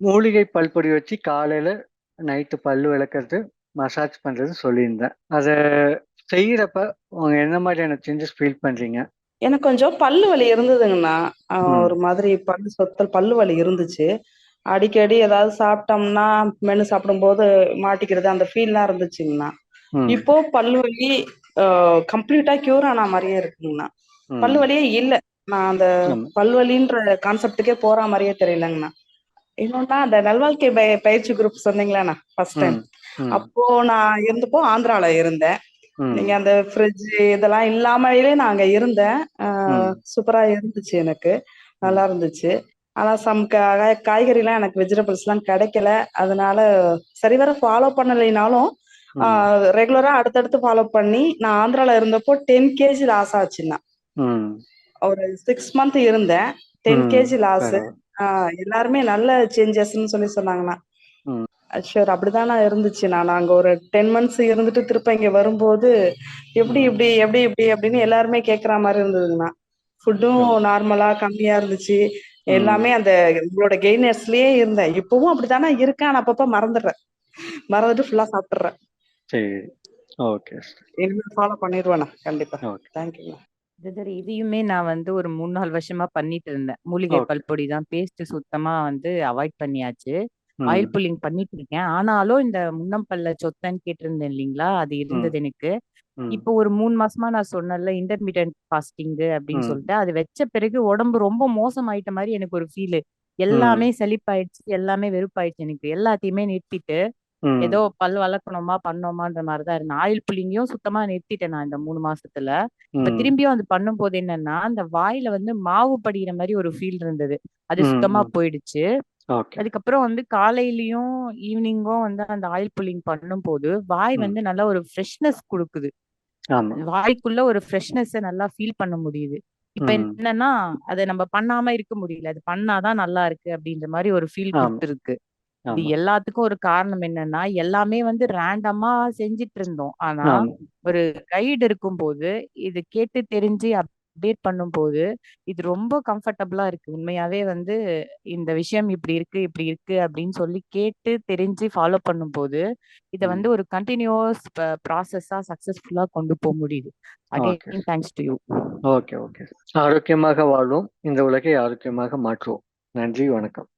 மூலிகை பல்பொடி வச்சு காலையில, நைட்டு பல்லு விளக்குறது, மசாஜ் பண்றது சொல்லியிருந்தேன். அத செய்யறப்ப உங்க என்ன மாதிரியான சேஞ்சஸ் ஃபீல் பண்றீங்க? எனக்கு கொஞ்சம் பல்லு வலி இருந்ததுங்கண்ணா. ஒரு மாதிரி பல்லு சொத்தல், பல்லு வலி இருந்துச்சு. அடிக்கடி ஏதாவது சாப்பிட்டோம்னா, மென்னு சாப்பிடும்போது மாட்டிக்கிறது, அந்த ஃபீல்லாம் இருந்துச்சுங்கண்ணா. இப்போ பல்லு வலி கம்ப்ளீட்டா கியூர் ஆன மாரியே இருக்குங்கண்ணா. பல்லு. வலியே இல்ல. நான் அந்த. பல்வலின்ற கான்செப்ட்டுக்கே போற மாரியே தெரியலங்கண்ணா. இன்னொன்னா அந்த நல்வாழ்க்கை பய பயிற்சி குரூப் சொன்னீங்கல்லண்ணா, ஃபர்ஸ்ட் டைம். அப்போ நான் இருந்தப்போ ஆந்திரால இருந்தேன். நீங்க. அந்த ஃப்ரிட்ஜ் இதெல்லாம் இல்லாமலே நான் அங்க இருந்தேன். சூப்பரா இருந்துச்சு எனக்கு. நல்லா. இருந்துச்சு. ஆனா சம் கா காய்கறிலாம் எனக்கு வெஜிடபிள்ஸ்லாம் கிடைக்கல. அதனால சரிவர ஃபாலோ பண்ணலைனாலும். ரெகுலரா அடுத்தடுத்து ஃபாலோ பண்ணி, நான் ஆந்திரால இருந்தப்போ 10 கேஜி லாஸ் ஆச்சுண்ணா. ம். ஒரு 6 மந்த் இருந்தேன். 10 ம். KG loss. ஆ எல்லாருமே நல்ல சேஞ்சஸ்ன்னு சொல்லி சொன்னாங்கண்ணா. ம். ஷூர் அப்படிதாண்ணா இருந்துச்சு. நான் அங்க ஒரு 10 மந்த்ஸ் இருந்துட்டு திருப்ப இங்க வரும்போது, எப்படி ம். இப்படி, எப்படி இப்படி அப்படின்னு எல்லாருமே கேட்கற மாரி இருந்ததுங்கண்ணா. ஃபுட்டும் ம். நார்மலா கம்மியா இருந்துச்சு. எல்லாமே. அந்த உங்களோட கெய்னர்ஸ்லயே இருந்தேன். இப்பவும் அப்படித்தாண்ணா இருக்கேன். ஆனா அப்பப்ப மறந்துடுறேன். மறந்துட்டு ஃபுல்லா சாப்பிட்டுர்றேன். சரி. ஓகே. இனிமே ஃபாலோ பண்ணிருவேண்ணா. கண்டிப்பா. ஓகே. தேங்க்யூண்ணா. பிரதர் இதையுமே நான் வந்து ஒரு 3, 4 வருஷமா பண்ணிட்டு இருந்தேன். மூலிகை ஓகே. பல்பொடி தான். பேஸ்ட் சுத்தமா வந்து அவாய்ட் பண்ணியாச்சு. ஆயில். புல்லிங் பண்ணிட்டு இருக்கேன். ஆனாலும் இந்த முன்னம் பல்ல சொத்தைன்னு கேட்டிருந்தேன் இல்லீங்களா? அது ம். இருந்தது எனக்கு. ம். இப்போ ஒரு 3 மாசமா நான் சொன்னேன்ல இன்டர்மிட்டன்ட் ஃபாஸ்டிங்கு அப்படின்னு ம். சொல்லிட்டு, அது வச்ச பிறகு உடம்பு ரொம்ப மோசமாயிட்ட மாரி எனக்கு ஒரு ஃபீலு. ம். எல்லாமே சலிப்பாயிடுச்சு. எல்லாமே வெறுப்பாயிடுச்சு எனக்கு. எல்லாத்தையுமே நிறுத்திட்டு, ஏதோ. பல் வளர்க்கணுமா, பண்ணோமான்ற மாரி தான் இருந்தேன். ஆயில் புல்லிங்கையும் சுத்தமா நிறுத்திட்டேன் நான் இந்த 3 மாசத்துல. இப்ப. திரும்பியும் அது பண்ணும்போது என்னன்னா, அந்த வாயில வந்து மாவு படியிற மாரி ஒரு ஃபீல் இருந்தது. அது. சுத்தமா. போயிடுச்சு. அதுக்கப்புறம் வந்து காலையிலயும், ஈவினிங்கும் வந்து அந்த ஆயில் புல்லிங் பண்ணும்போது, வாய் ம். வந்து நல்லா ஒரு ஃப்ரெஷ்னஸ் குடுக்குது. வாய்க்குள்ள ஒரு ஃப்ரெஷ்னஸ நல்லா ஃபீல் பண்ண முடியுது. இப்ப. என்னன்னா, அத நம்ம பண்ணாம இருக்க முடியல. அது பண்ணா தான் நல்லா இருக்கு அப்படின்ற மாரி ஒரு ஃபீல். குடுத்துருக்கு. இது ஆமா. எல்லாத்துக்கும் ஒரு காரணம் என்னன்னா, எல்லாமே வந்து ரேண்டமா செஞ்சுட்டு இருந்தோம். ஆனா, ஆமா. ஒரு கைடு இருக்கும்போது, இது கேட்டு தெரிஞ்சு அப்டேட் பண்ணும்போது, இது ரொம்ப கம்ஃபர்டபுளா இருக்கு. உண்மையாவே வந்து இந்த விஷயம் இப்படி இருக்கு, இப்படி இருக்கு அப்படின்னு சொல்லி கேட்டு தெரிஞ்சு ஃபாலோ பண்ணும்போது, இத ம். வந்து ஒரு கன்டினியூவஸ் ப ப்ராசஸா சக்சஸ்ஃபுல்லா கொண்டு போ முடியுது. Okay. Again thanks to you. Okay, okay. ஆரோக்கியமாக வாழ்வோம். இந்த உலகை ஆரோக்கியமாக மாற்றுவோம். நன்றி, வணக்கம்.